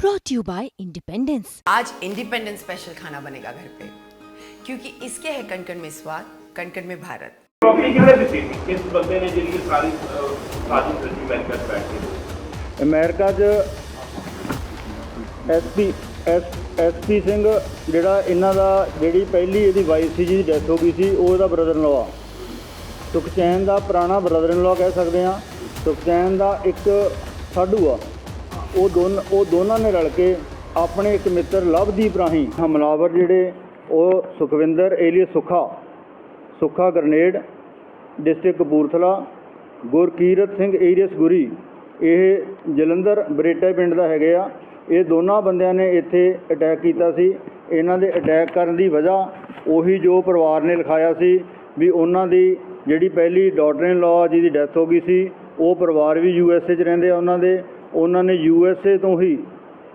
brought to you by Independence. आज independence special खाना बनेगा घर पे क्योंकि इसके है कणकण में स्वाद कणकण में भारत ਪ੍ਰੋਪਰਟੀ ਕਿਹਨੇ ਦਿੱਤੀ ਸੀ ਕਿਸ ਬੰਦੇ ਨੇ ਜਿਹੜੀ ਇਹ ਸਾਰੀ ਅਹ, ਸਾਜ਼ਿਸ਼ ਰਚੀ ਅਮਰੀਕਾ 'ਚ ਬੈਠ ਕੇ ਅਮਰੀਕਾ 'ਚ ਐਸਪੀ ਐਸਪੀ ਸਿੰਘ ਜਿਹੜਾ ਇਹਨਾਂ ਦਾ ਜਿਹੜੀ ਪਹਿਲੀ ਇਹਦੀ ਵਾਈਫ ਸੀ ਜਿਹਦੀ ਡੈਥ ਹੋ ਗਈ ਸੀ ਉਹ ਇਹਦਾ ਬ੍ਰਦਰ ਇਨ ਲਾ ਸੁਖਚੈਨ ਦਾ ਪੁਰਾਣਾ ਬ੍ਰਦਰ ਇਨ ਲਾ ਕਹਿ ਸਕਦੇ ਆ ਸੁਖਚੈਨ ਦਾ ਇੱਕ ਸਾਡੂ ਆ ਉਹ ਦੋਨ, ਉਹ ਦੋਨਾਂ ਨੇ ਰਲ ਕੇ ਆਪਣੇ ਇੱਕ ਮਿੱਤਰ ਲਵਦੀਪ ਰਾਹੀਂ ਹਮਲਾਵਰ ਜਿਹੜੇ, ਉਹ Sukhwinder alias Sukha, Sukha grenade, district Kapurthala, Gurkirat Singh alias Guri, ਇਹ ਜਲੰਧਰ ਬਰੇਟਾ ਪਿੰਡ ਦਾ ਹੈਗੇ ਆ। ਇਹ ਦੋਨਾਂ ਬੰਦਿਆਂ ਨੇ ਇੱਥੇ ਅਟੈਕ ਕੀਤਾ ਸੀ। ਇਹਨਾਂ ਦੇ ਅਟੈਕ ਕਰਨ ਦੀ ਵਜ੍ਹਾ ਉਹੀ ਜੋ ਪਰਿਵਾਰ ਨੇ ਲਿਖਾਇਆ ਸੀ ਵੀ ਉਹਨਾਂ ਦੀ ਜਿਹੜੀ ਪਹਿਲੀ ਡਾਟਰ ਇਨ ਲਾ ਜਿਹਦੀ ਡੈਥ ਹੋ ਗਈ ਸੀ, ਉਹ ਪਰਿਵਾਰ ਵੀ ਯੂ ਐਸ ਏ 'ਚ ਰਹਿੰਦੇ ਆ ਉਹਨਾਂ ਦੇ। ਉਹਨਾਂ ਨੇ ਯੂ ਐਸ ਏ ਤੋਂ ਹੀ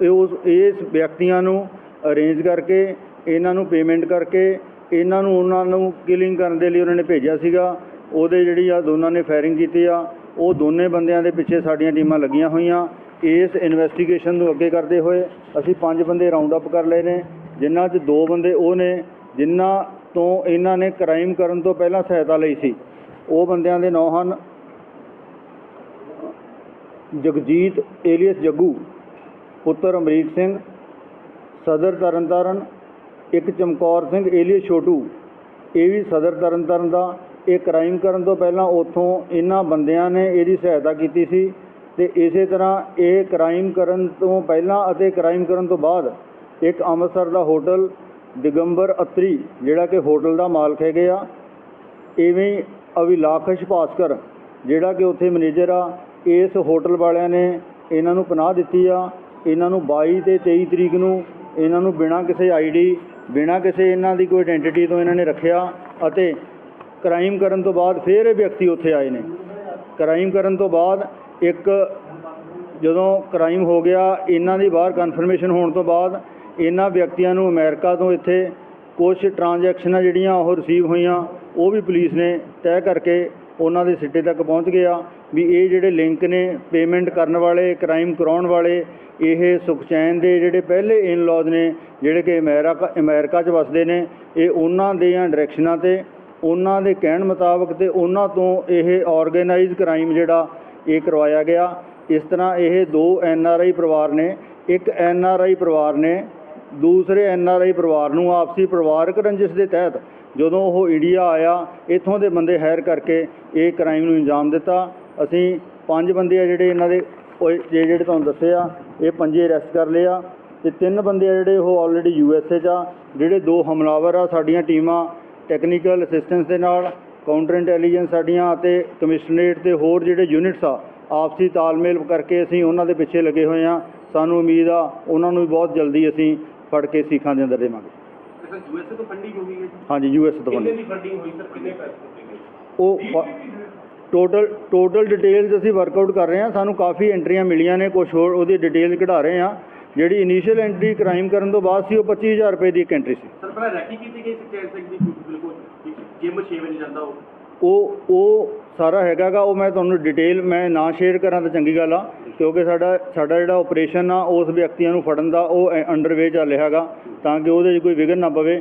ਇਹ ਉਸ, ਇਸ ਵਿਅਕਤੀਆਂ ਨੂੰ ਅਰੇਂਜ ਕਰਕੇ, ਇਹਨਾਂ ਨੂੰ ਪੇਮੈਂਟ ਕਰਕੇ, ਇਹਨਾਂ ਨੂੰ ਉਹਨਾਂ ਨੂੰ ਕਿਲਿੰਗ ਕਰਨ ਦੇ ਲਈ ਉਹਨਾਂ ਨੇ ਭੇਜਿਆ ਸੀਗਾ। ਉਹਦੇ ਜਿਹੜੀ ਆ ਦੋਨਾਂ ਨੇ ਫਾਇਰਿੰਗ ਕੀਤੀ ਆ। ਉਹ ਦੋਨੇ ਬੰਦਿਆਂ ਦੇ ਪਿੱਛੇ ਸਾਡੀਆਂ ਟੀਮਾਂ ਲੱਗੀਆਂ ਹੋਈਆਂ। ਇਸ ਇਨਵੈਸਟੀਗੇਸ਼ਨ ਨੂੰ ਅੱਗੇ ਕਰਦੇ ਹੋਏ ਅਸੀਂ ਪੰਜ ਬੰਦੇ ਰਾਉਂਡ ਅਪ ਕਰ ਲਏ ਨੇ, ਜਿਨ੍ਹਾਂ 'ਚ ਦੋ ਬੰਦੇ ਉਹ ਨੇ, ਜਿਨ੍ਹਾਂ ਤੋਂ ਇਹਨਾਂ ਨੇ ਕ੍ਰਾਈਮ ਕਰਨ ਤੋਂ ਪਹਿਲਾਂ ਸਹਾਇਤਾ ਲਈ ਸੀ। ਉਹ ਬੰਦਿਆਂ ਦੇ ਨਾਂ ਹਨ। ਜਗਜੀਤ ਏਲੀਅਸ ਜੱਗੂ, ਪੁੱਤਰ ਅਮਰੀਕ ਸਿੰਘ, ਸਦਰ ਤਰਨਤਾਰਨ, ਇੱਕ ਚਮਕੌਰ ਸਿੰਘ ਏਲੀਅਸ ਛੋਟੂ। ਇਹ ਵੀ ਸਦਰ ਤਰਨਤਾਰਨ ਦਾ। ਇਹ ਕ੍ਰਾਈਮ ਕਰਨ ਤੋਂ ਪਹਿਲਾਂ ਉੱਥੋਂ ਇਹਨਾਂ ਬੰਦਿਆਂ ਨੇ ਇਹਦੀ ਸਹਾਇਤਾ ਕੀਤੀ ਸੀ ਤੇ ਇਸੇ ਤਰ੍ਹਾਂ ਇਹ ਕ੍ਰਾਈਮ ਕਰਨ ਤੋਂ ਪਹਿਲਾਂ ਅਤੇ ਕ੍ਰਾਈਮ ਕਰਨ ਤੋਂ ਬਾਅਦ ਇੱਕ ਅੰਮ੍ਰਿਤਸਰ ਦਾ ਹੋਟਲ ਦਿਗੰਬਰ ਅਤਰੀ, ਜਿਹੜਾ ਕਿ ਹੋਟਲ ਦਾ ਮਾਲਕ ਹੈਗੇ ਆ, ਇਵੇਂ ਹੀ ਅਵਿਲਾਖਸ਼ ਭਾਸਕਰ, ਜਿਹੜਾ ਕਿ ਉੱਥੇ ਮੈਨੇਜਰ ਆ ਇਸ ਹੋਟਲ ਵਾਲਿਆਂ ਨੇ ਇਹਨਾਂ ਨੂੰ ਪਨਾਹ ਦਿੱਤੀ ਆ। ਇਹਨਾਂ ਨੂੰ 22 ਤੇ 23 ਤਰੀਕ ਨੂੰ ਇਹਨਾਂ ਨੂੰ ਬਿਨਾਂ ਕਿਸੇ ਆਈਡੀ ਬਿਨਾਂ ਕਿਸੇ ਇਹਨਾਂ ਦੀ ਕੋਈ ਆਇਡੈਂਟੀਟੀ ਤੋਂ ਇਹਨਾਂ ਨੇ ਰੱਖਿਆ ਅਤੇ ਕ੍ਰਾਈਮ ਕਰਨ ਤੋਂ ਬਾਅਦ ਫਿਰ ਇਹ ਵਿਅਕਤੀ ਉੱਥੇ ਆਏ ਨੇ। ਕ੍ਰਾਈਮ ਕਰਨ ਤੋਂ ਬਾਅਦ ਇੱਕ ਜਦੋਂ ਕ੍ਰਾਈਮ ਹੋ ਗਿਆ, ਇਹਨਾਂ ਦੀ ਬਾਹਰ ਕਨਫਰਮੇਸ਼ਨ ਹੋਣ ਤੋਂ ਬਾਅਦ ਇਹਨਾਂ ਵਿਅਕਤੀਆਂ ਨੂੰ ਅਮਰੀਕਾ ਤੋਂ ਇੱਥੇ ਕੁਝ ਟ੍ਰਾਂਜੈਕਸ਼ਨਾਂ ਜਿਹੜੀਆਂ ਉਹ ਰਿਸੀਵ ਹੋਈਆਂ, ਉਹ ਵੀ ਪੁਲਿਸ ਨੇ ਤੈਅ ਕਰਕੇ ਉਹਨਾਂ ਦੇ ਸਿੱਟੇ ਤੱਕ ਪਹੁੰਚ ਗਿਆ ਵੀ ਇਹ ਜਿਹੜੇ ਲਿੰਕ ਨੇ ਪੇਮੈਂਟ ਕਰਨ ਵਾਲੇ, ਕ੍ਰਾਈਮ ਕਰਾਉਣ ਵਾਲੇ, ਇਹ ਸੁਖਚੈਨ ਦੇ ਜਿਹੜੇ ਪਹਿਲੇ ਇਨ-ਲॉज ਨੇ, ਜਿਹੜੇ ਕਿ ਅਮਰੀਕਾ ਅਮਰੀਕਾ 'ਚ ਵਸਦੇ ਨੇ, ਇਹ ਉਹਨਾਂ ਦੀਆਂ ਡਾਇਰੈਕਸ਼ਨਾਂ ਤੇ, ਉਹਨਾਂ ਦੇ ਕਹਿਣ ਮੁਤਾਬਕ ਤੇ ਉਹਨਾਂ ਤੋਂ ਇਹ ਆਰਗੇਨਾਈਜ਼ ਕ੍ਰਾਈਮ ਜਿਹੜਾ, ਇਹ ਕਰਵਾਇਆ ਗਿਆ। ਇਸ ਤਰ੍ਹਾਂ ਇਹ ਦੋ ਐਨ ਆਰ ਆਈ ਪਰਿਵਾਰ ਨੇ, ਇੱਕ ਐਨ ਆਰ ਆਈ ਪਰਿਵਾਰ ਨੇ, ਦੂਸਰੇ ਐਨ ਆਰ ਆਈ ਪਰਿਵਾਰ ਨੂੰ ਆਪਸੀ ਪਰਿਵਾਰਕ ਰੰਜਿਸ਼ ਦੇ ਤਹਿਤ ਜਦੋਂ ਉਹ ਇੰਡੀਆ ਆਇਆ, ਇੱਥੋਂ ਦੇ ਬੰਦੇ ਹਾਇਰ ਕਰਕੇ ਇਹ ਕ੍ਰਾਈਮ ਨੂੰ ਅੰਜਾਮ ਦਿੱਤਾ। ਅਸੀਂ ਪੰਜ ਬੰਦੇ ਆ ਜਿਹੜੇ ਇਹਨਾਂ ਦੇ, ਉਹ ਇਹ ਜਿਹੜੇ ਤੁਹਾਨੂੰ ਦੱਸੇ ਆ, ਇਹ ਪੰਜੇ ਅਰੈਸਟ ਕਰ ਲਏ ਆ। ਤੇ ਤਿੰਨ ਬੰਦੇ ਆ ਜਿਹੜੇ ਉਹ ਆਲਰੇਡੀ ਯੂ ਐਸ ਏ 'ਚ ਆ, ਜਿਹੜੇ ਦੋ ਹਮਲਾਵਰ ਆ ਸਾਡੀਆਂ ਟੀਮਾਂ ਟੈਕਨੀਕਲ ਅਸਿਸਟੈਂਸ ਦੇ ਨਾਲ ਕਾਊਂਟਰ ਇੰਟੈਲੀਜੈਂਸ ਸਾਡੀਆਂ ਅਤੇ ਕਮਿਸ਼ਨਰੇਟ ਤੇ ਹੋਰ ਜਿਹੜੇ ਯੂਨਿਟਸ ਆ, ਆਪਸੀ ਤਾਲਮੇਲ ਕਰਕੇ ਅਸੀਂ ਉਹਨਾਂ ਦੇ ਪਿੱਛੇ ਲੱਗੇ ਹੋਏ ਆ। ਸਾਨੂੰ ਉਮੀਦ ਆ, ਉਹਨਾਂ ਨੂੰ ਵੀ ਬਹੁਤ ਜਲਦੀ ਅਸੀਂ ਫੜ ਕੇ ਸੀਖਾਂ ਦੇ ਅੰਦਰ ਦੇਵਾਂਗੇ। ਸਰ ਯੂਐਸਏ ਤੋਂ ਫੰਡਿੰਗ ਹੋ ਗਈ ਹੈ ਜੀ? ਹਾਂਜੀ ਯੂ ਐਸ ਤੋਂ ਕਿੰਨੇ ਬੰਦੇ ਦੀ ਫੰਡਿੰਗ ਹੋਈ ਸਰ? ਕਿੰਨੇ ਪੈਸੇ ਦਿੱਤੇ ਗਏ? ਉਹ ਟੋਟਲ ਟੋਟਲ ਡਿਟੇਲਸ ਅਸੀਂ ਵਰਕਆਊਟ ਕਰ ਰਹੇ ਹਾਂ। ਸਾਨੂੰ ਕਾਫੀ ਐਂਟਰੀਆਂ ਮਿਲੀਆਂ ਨੇ ਕੁਝ ਹੋਰ ਉਹਦੀ ਡਿਟੇਲ ਕਢਾ ਰਹੇ ਹਾਂ। ਜਿਹੜੀ ਇਨੀਸ਼ੀਅਲ ਐਂਟਰੀ ਕ੍ਰਾਈਮ ਕਰਨ ਤੋਂ ਬਾਅਦ ਸੀ ਉਹ 25000 ਰੁਪਏ ਦੀ ਇੱਕ ਐਂਟਰੀ ਸੀ। ਸਰ ਪਹਿਲਾਂ ਰੈਕੀ ਕੀਤੀ ਗਈ ਸੀ ਸਿੰਘ ਦੀ ਬਿਲਕੁਲ ਜਿਮ 6 ਵਜੇ ਜਾਂਦਾ ਉਹ। ਉਹ ਉਹ ਸਾਰਾ ਹੈਗਾਗਾ, ਉਹ ਮੈਂ ਤੁਹਾਨੂੰ ਡਿਟੇਲ ਮੈਂ ਨਾ ਸ਼ੇਅਰ ਕਰਾਂ ਤਾਂ ਚੰਗੀ ਗੱਲ ਆ, ਕਿਉਂਕਿ ਸਾਡਾ ਸਾਡਾ ਜਿਹੜਾ ਆਪਰੇਸ਼ਨ ਆ, ਉਸ ਵਿਅਕਤੀਆਂ ਨੂੰ ਫੜਨ ਦਾ ਉਹ ਅੰਡਰਵੇ ਚੱਲ ਰਿਹਾ ਹੈਗਾ, ਤਾਂ ਕਿ ਉਹਦੇ 'ਚ ਕੋਈ ਵਿਘਨ ਨਾ ਪਵੇ।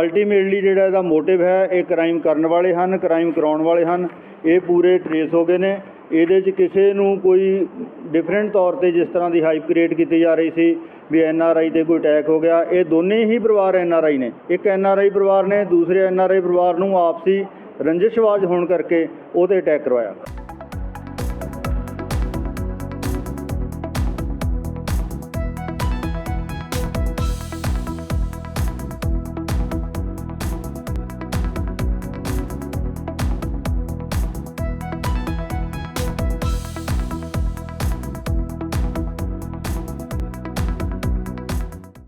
ਅਲਟੀਮੇਟਲੀ ਜਿਹੜਾ ਇਹਦਾ ਮੋਟਿਵ ਹੈ, ਇਹ ਕ੍ਰਾਈਮ ਕਰਨ ਵਾਲੇ ਹਨ ਕ੍ਰਾਈਮ ਕਰਾਉਣ ਵਾਲੇ ਹਨ, ਇਹ ਪੂਰੇ ਟਰੇਸ ਹੋ ਗਏ ਨੇ। ਇਹਦੇ 'ਚ ਕਿਸੇ ਨੂੰ ਕੋਈ ਡਿਫਰੈਂਟ ਤੌਰ ਤੇ ਜਿਸ ਤਰ੍ਹਾਂ ਦੀ ਹਾਈਪ ਕ੍ਰੀਏਟ ਕੀਤੀ ਜਾ ਰਹੀ ਸੀ, ਵੀ ਐਨ ਆਰ ਆਈ ਤੇ ਕੋਈ ਅਟੈਕ ਹੋ ਗਿਆ, ਇਹ ਦੋਨੇ ਹੀ ਪਰਿਵਾਰ ਐਨ ਆਰ ਆਈ ਨੇ। ਇੱਕ ਐਨ ਆਰ ਆਈ ਪਰਿਵਾਰ ਨੇ, ਦੂਸਰੇ ਐਨ ਆਰ ਆਈ ਪਰਿਵਾਰ ਨੂੰ ਆਪਸੀ ਰੰਜਿਸ਼ਵਾਜ ਹੋਣ ਕਰਕੇ ਉਹਦੇ ਅਟੈਕ ਕਰਵਾਇਆ।